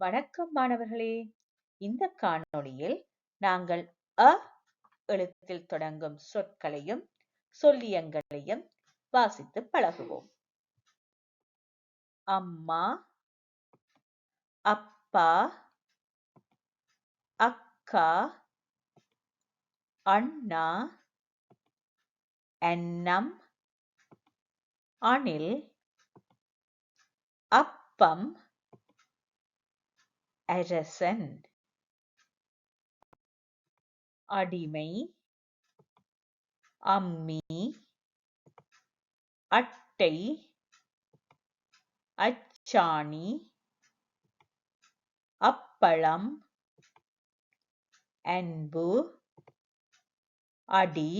வணக்கம் மாணவர்களே. இந்த காணொளியில் நாங்கள் அ எழுத்தில் தொடங்கும் சொற்களையும் சொல்லியங்களையும் வாசித்து பழகுவோம். அம்மா அப்பா அக்கா அண்ணா அன்னம் அணில் அப்பம் அரசன். அடிமை. அம்மி. அட்டை. அச்சாணி. அப்பளம். அன்பு. அடி.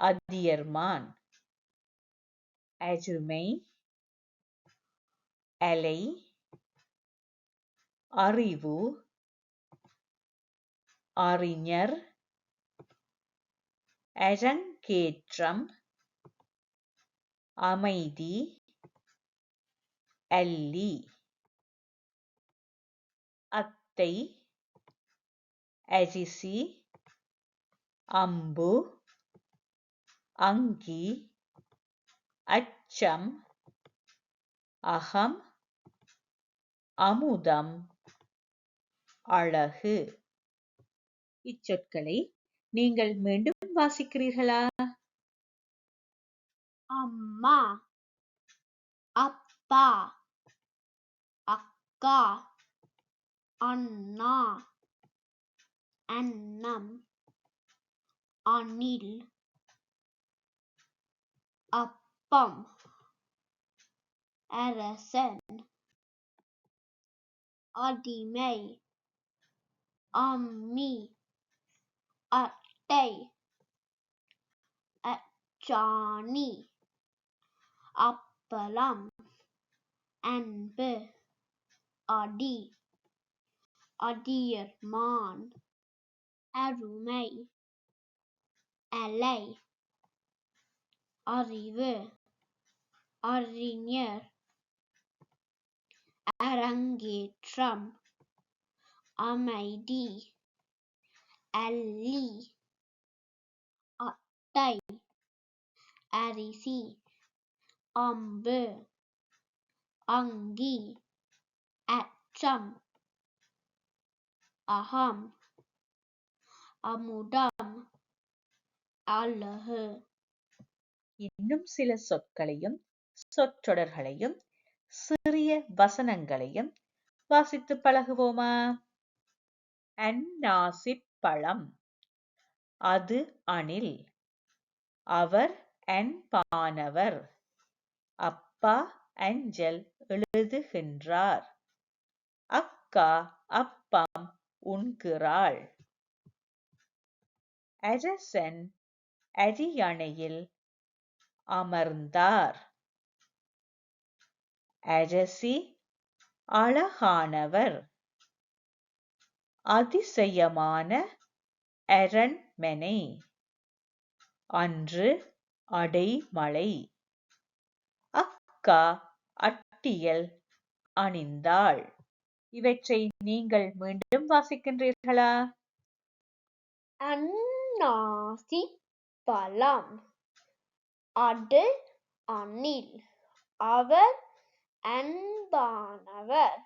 அதியர்மான். அருமை. அலை. அறிவு அறிஞர் அரங்கேற்றம் அமைதி அல்லி அத்தை அரிசி அம்பு அங்கி அச்சம் அகம் அமுதம். அழகு. இச்சொற்களை நீங்கள் மீண்டும் வாசிக்கிறீர்களா? அம்மா அப்பா அக்கா அண்ணா அண்ணம் அணில் அப்பம் அரசன் அடிமை அம்மி அட்டை அச்சாணி அப்பளம் அன்பு அடி அதியர்மான் அருமை அலை அறிவு அறிஞர் அரங்கேற்றம் அமைதி அல்லி அட்டை அரிசி அம்பு அங்கி அச்சம் அகம் அமுதம் அழகு இன்னும் சில சொற்களையும் சொற்றொடர்களையும் சிறிய வசனங்களையும் வாசித்து பழகுவோமா? அந்நாசிப் பழம் அது அணில். அவர் அன்பானவர். அப்பா அஞ்சல் எழுதுகின்றார். அக்கா அப்பம் உண்கிறாள். அரசன் அரியணையில் அமர்ந்தார். அரசி அழகானவர். அதிசயமான அரண்மனை. அன்று அடைமழை. அக்கா அட்டியல் அணிந்தாள். இவற்றை நீங்கள் மீண்டும் வாசிக்கின்றீர்களா? அன்னாசி பழம். அடு அணில். அவர் அன்பானவர்.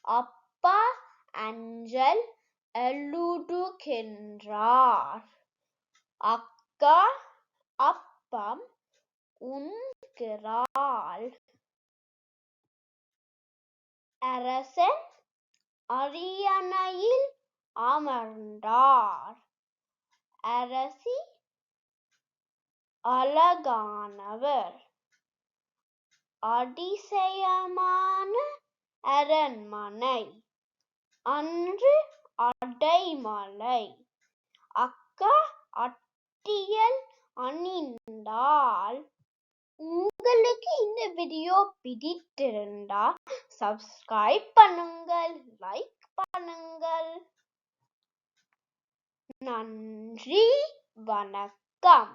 அப்பா அஞ்சல் எழுதுகின்றார். அக்கா அப்பம் உண்கிறாள். அரசன் அரியணையில் அமர்ந்தார். அரசி அழகானவர். அதிசயமான அரண்மனை. அன்று அடைமழை அக்கா அட்டியல் அணிந்தாள். உங்களுக்கு இந்த வீடியோ பிடித்திருந்தா சப்ஸ்கிரைப் பண்ணுங்கள் லைக் பண்ணுங்கள். நன்றி வணக்கம்.